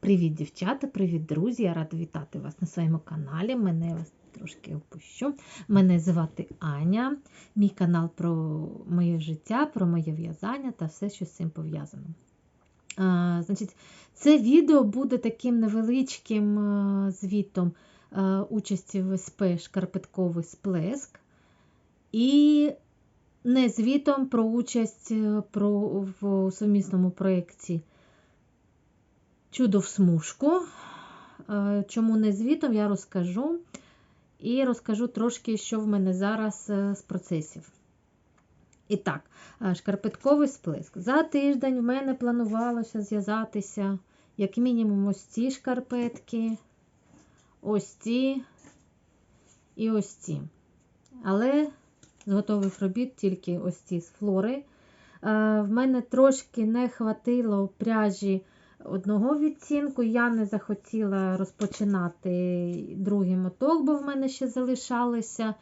Привіт, дівчата, привіт, друзі! Я рада вітати вас на своєму каналі. Мене вас трошки опущу. Мене звати Аня. Мій канал про моє життя, про моє в'язання та все, що з цим пов'язано. Значить, Це відео буде таким невеличким звітом участі в СП Шкарпетковий сплеск. І не звітом про участь про, в сумісному проєкті Чудо в смужку. Е, чому не звітом, я розкажу. І розкажу трошки, що в мене зараз е, з процесів. І так, е, шкарпетковий сплеск. За тиждень в мене планувалося зв'язатися, як мінімум, ось ці шкарпетки, ось ці і ось ці. Але з готових робіт тільки ось ці з флори. В мене трошки не хватило пряжі одного відцінку. Я не захотіла розпочинати другий моток, бо в мене ще залишалися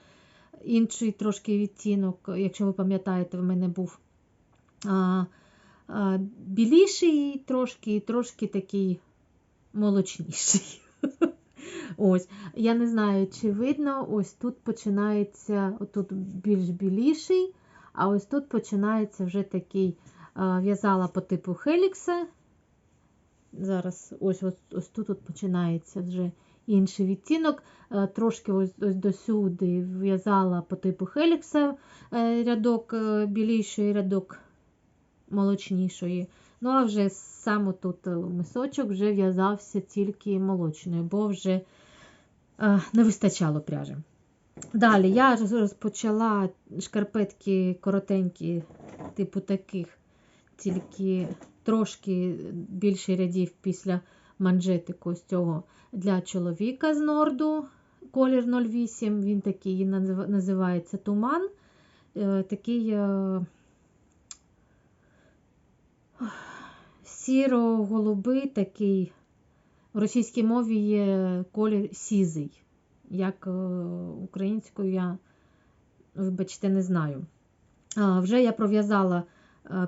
інший трошки відтінок, якщо ви пам'ятаєте, в мене був а, а, біліший трошки і трошки такий молочніший. Ось, Я не знаю, чи видно, ось тут починається, отут більш біліший, а ось тут починається вже такий в'язала по типу Хелікса. Зараз ось ось, ось тут от починається вже інший відтінок. Е, трошки ось ось досюди в'язала по типу Хелікса е, рядок е, біліший рядок молочнішої. Ну, а вже саме тут мисочок вже в'язався тільки молочною, бо вже не вистачало пряжі. Далі я розпочала шкарпетки коротенькі, типу таких, тільки трошки більше рядів після манжетику з цього для чоловіка з норду. Колір 08, він такий називається туман. Е, такий е, сіро-голубий, такий в російській мові є колір сізий. Як е, українською я, вибачте, не знаю. Вже я пров'язала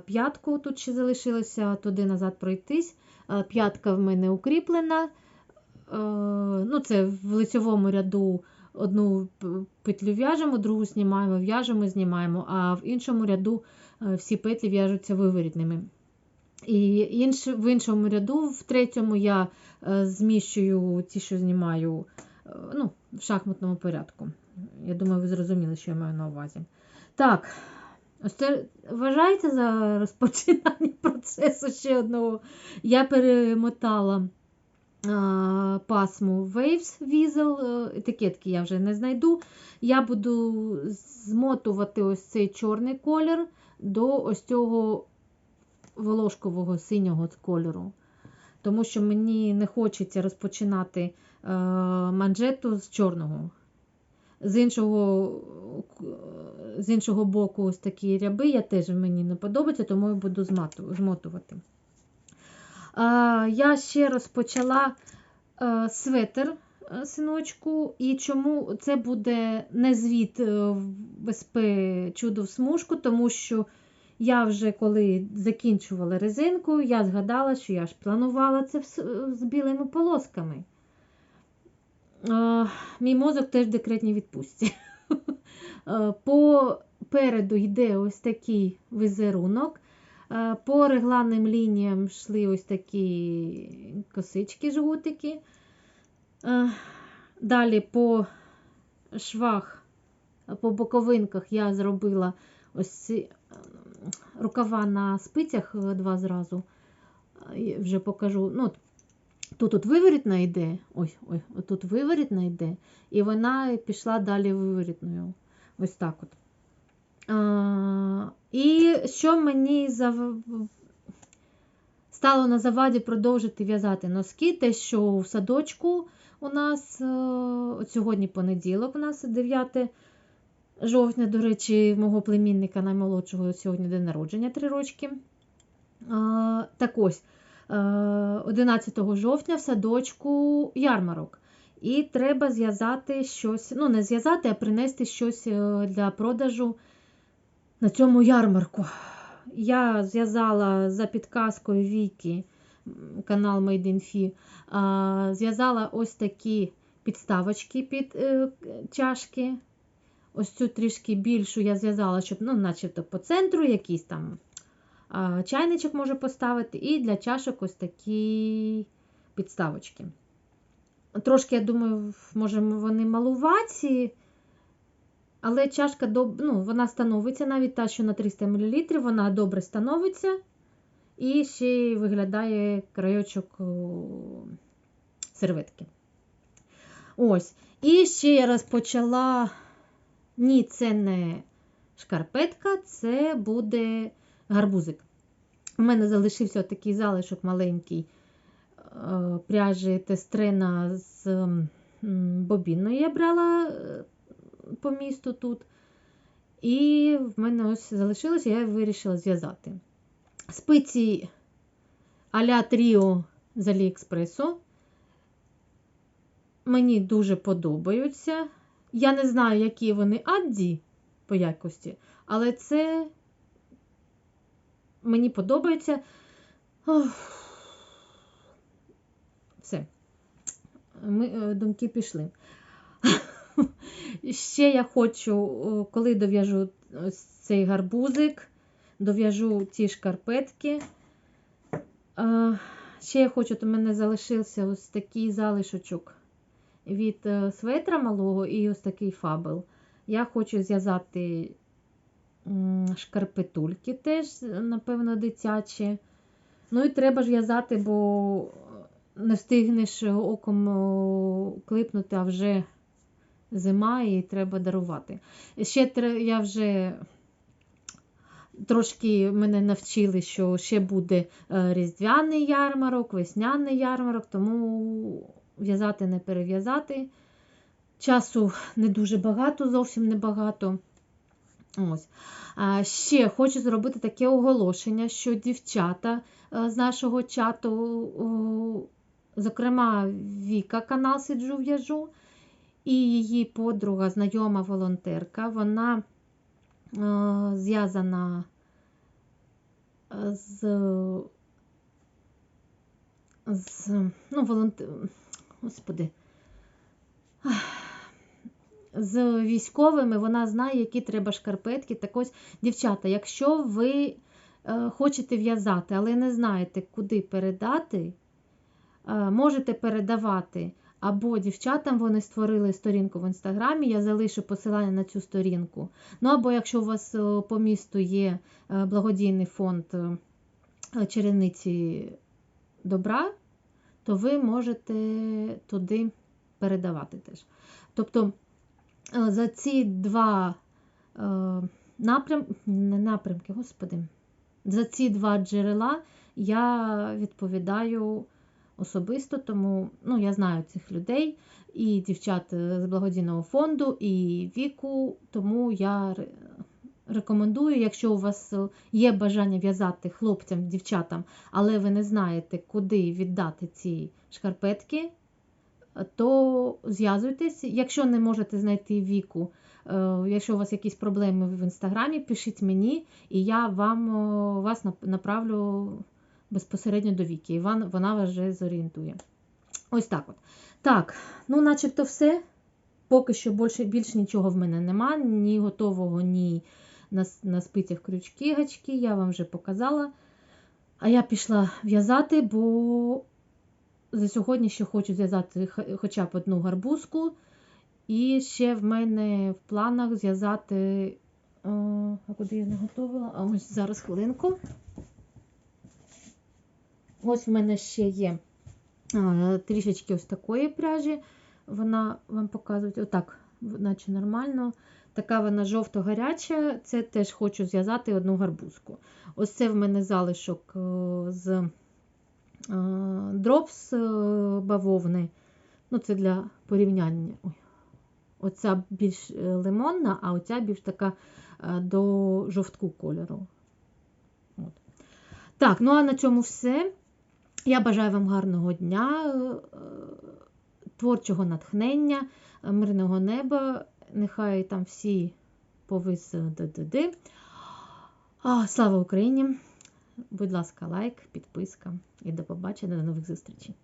п'ятку, тут ще залишилося туди назад пройтись. Е, п'ятка в мене укріплена. Е, ну, Це в лицьовому ряду одну петлю в'яжемо, другу знімаємо, в'яжемо, знімаємо, а в іншому ряду всі петлі в'яжуться виворітними. І інш, в іншому ряду, в третьому, я зміщую ті, що знімаю ну, в шахматному порядку. Я думаю, ви зрозуміли, що я маю на увазі. Так, Ось це вважається за розпочинання процесу ще одного. Я перемотала а, пасму Waves Weasel, е, етикетки я вже не знайду. Я буду змотувати ось цей чорний колір до ось цього волошкового синього кольору. Тому що мені не хочеться розпочинати а, е, манжету з чорного. З іншого з іншого боку, ось такі ряби, я теж мені не подобається, тому я буду змотувати. Я ще розпочала светр синочку, і чому це буде не звіт е, в СП чудо в смужку, тому що я вже коли закінчувала резинку, я згадала, що я ж планувала це з білими полосками. Мій мозок теж в декретній відпустці. Е, Попереду йде ось такий візерунок. Е, по регланним лініям йшли ось такі косички, жгутики. Е, далі по швах, по боковинках я зробила ось рукава на спицях два зразу. Вже покажу. Ну, Тут от виворітна йде, ой, ой, тут виворітна йде, і вона пішла далі виворітною. Ось так от. А, І що мені зав... стало на заваді продовжити в'язати носки, те, що в садочку у нас, е, от сьогодні понеділок, у нас 9 жовтня, до речі, мого племінника наймолодшого сьогодні день народження 3 рочки. А, Так ось. 11 е, жовтня в садочку ярмарок. І треба зв'язати щось, ну, не зв'язати, а принести щось е, для продажу на цьому ярмарку. Я зв'язала за підказкою Віки канал Made in Fee, зв'язала ось такі підставочки під е, чашки. Ось цю трішки більшу я зв'язала, щоб, ну, начебто по центру якийсь там чайничок може поставити, і для чашок ось такі підставочки. Трошки, я думаю, може, вони малуваті, але чашка доб... ну, вона становиться, навіть та, що на 300 мл, вона добре становиться. І ще виглядає крайочок серветки. Ось. І ще я розпочала. Ні, це не шкарпетка, це буде гарбузик. У мене залишився такий залишок маленький е, пряжі тестрена з бобінної я брала е, по місту тут. І в мене ось залишилося, я вирішила зв'язати. Спиці а-ля Тріо з Аліекспресу. Мені дуже подобаються. Я не знаю, які вони адді по якості, але це мені подобається. Все. Ми е, думки пішли. Ще я хочу, коли дов'яжу цей гарбузик, дов'яжу ці шкарпетки. Ще я хочу, то в мене залишився ось такий залишочок від е, светра малого і ось такий фабел. Я хочу зв'язати шкарпетульки теж, напевно, дитячі. Ну і треба ж в'язати, бо не встигнеш оком клипнути, а вже зима і треба дарувати. Ще я вже трошки мене навчили, що ще буде е, різдвяний ярмарок, весняний ярмарок, тому в'язати не перев'язати. Часу не дуже багато, зовсім небагато. Ось. Ще хочу зробити таке оголошення, що дівчата е, з нашого чату, зокрема, Віка, канал Сиджу в'яжу, і її подруга, знайома волонтерка, вона е, зв'язана з з ну, волонтер... Господи, з військовими вона знає, які треба шкарпетки. Так ось, дівчата, якщо ви е, хочете в'язати, але не знаєте, куди передати, е, можете передавати. Або дівчатам вони створили сторінку в інстаграмі, я залишу посилання на цю сторінку. Ну, або якщо у вас е, по місту є благодійний фонд черениці добра, то ви можете туди передавати теж. Тобто за ці два напрямки, не напрямки, господи, за ці два джерела я відповідаю особисто, тому ну, я знаю цих людей, і дівчат з благодійного фонду, і віку, тому я рекомендую, якщо у вас є бажання в'язати хлопцям, дівчатам, але ви не знаєте, куди віддати ці шкарпетки, то зв'язуйтесь. Якщо не можете знайти віку, е, якщо у вас якісь проблеми в інстаграмі, пишіть мені, і я вам вас направлю безпосередньо до віки, і вона вас вже зорієнтує. Ось так от. Так, ну, начебто, все. Поки що більше, більш нічого в мене нема, ні готового, ні на на спицях крючки гачки, я вам вже показала. А я пішла в'язати, бо за сьогодні ще хочу зв'язати хоча б одну гарбузку. І ще в мене в планах зв'язати. А куди я не готувала? А ось зараз хвилинку. Ось в мене ще є а, трішечки ось такої пряжі. Вона вам показує, отак, наче нормально. Така вона жовто-гаряча, це теж хочу зв'язати одну гарбузку. Ось це в мене залишок е, з е, дропс е, бавовни. Ну, Це для порівняння. Оця більш лимонна, а оця більш така до жовтку кольору. От. Так, ну а на цьому все. Я бажаю вам гарного дня, е, творчого натхнення, мирного неба. Нехай там всі повис ДДД. Слава Україні! Будь ласка, лайк, підписка і до побачення, до нових зустрічей.